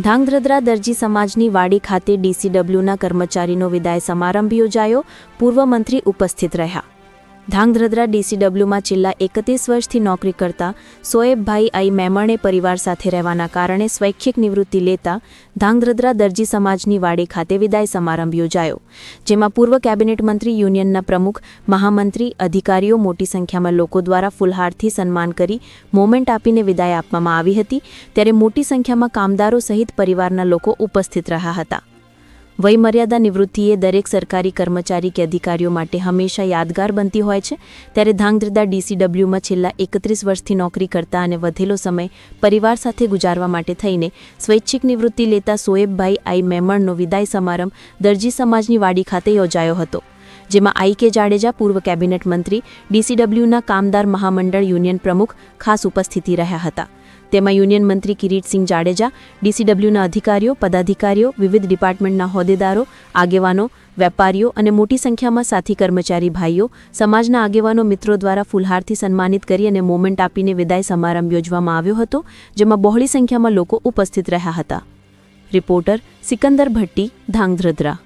ધાંગધ્રદ્રા દરજી સમાજની વાડી ખાતે ડીસીડબ્લ્યુના કર્મચારીનો વિદાય સમારંભ યોજાયો. પૂર્વ મંત્રી ઉપસ્થિત રહ્યા. ધાંગધ્રદ્રા ડીસીડબ્લ્યુમાં છેલ્લા એકત્રીસ વર્ષથી નોકરી કરતા સોએબભાઈ આઈ મેમણે પરિવાર સાથે રહેવાના કારણે સ્વૈચ્છિક નિવૃત્તિ લેતા ધાંગધ્રદ્રા દરજી સમાજની વાડી ખાતે વિદાય સમારંભ યોજાયો, જેમાં પૂર્વ કેબિનેટ મંત્રી યુનિયનના પ્રમુખ, મહામંત્રી, અધિકારીઓ મોટી સંખ્યામાં લોકો દ્વારા ફુલહારથી સન્માન કરી મોમેન્ટ આપીને વિદાય આપવામાં આવી હતી, ત્યારે મોટી સંખ્યામાં કામદારો સહિત પરિવારના લોકો ઉપસ્થિત રહ્યા હતા. વયમર્યાદા નિવૃત્તિએ દરેક સરકારી કર્મચારી કે અધિકારીઓ માટે હંમેશા યાદગાર બનતી હોય છે. ત્યારે ધાંગધ્રદા ડીસીડબ્લ્યુમાં છેલ્લા એકત્રીસ વર્ષથી નોકરી કરતા અને વધેલો સમય પરિવાર સાથે ગુજારવા માટે થઈને સ્વૈચ્છિક નિવૃત્તિ લેતા સોએબભાઈ આઈ મેમણનો વિદાય સમારંભ દરજી સમાજની વાડી ખાતે યોજાયો હતો, જેમાં આઈ કે જાડેજા પૂર્વ કેબિનેટ મંત્રી, ડીસીડબ્લ્યુના કામદાર મહામંડળ યુનિયન પ્રમુખ ખાસ ઉપસ્થિતિ રહ્યા હતા. તેમાં યુનિયન મંત્રી કિરીટસિંહ જાડેજા, ડીસીડબ્લ્યુના અધિકારીઓ, પદાધિકારીઓ, વિવિધ ડિપાર્ટમેન્ટના હોદ્દેદારો, આગેવાનો, વેપારીઓ અને મોટી સંખ્યામાં સાથી કર્મચારી ભાઈઓ, સમાજના આગેવાનો મિત્રો દ્વારા ફુલહારથી સન્માનિત કરી અને મોમેન્ટ આપીને વિદાય સમારંભ યોજવામાં આવ્યો હતો, જેમાં બહોળી સંખ્યામાં લોકો ઉપસ્થિત રહ્યા હતા. રિપોર્ટર સિકંદર ભટ્ટી ધાંગધ્રદ્રા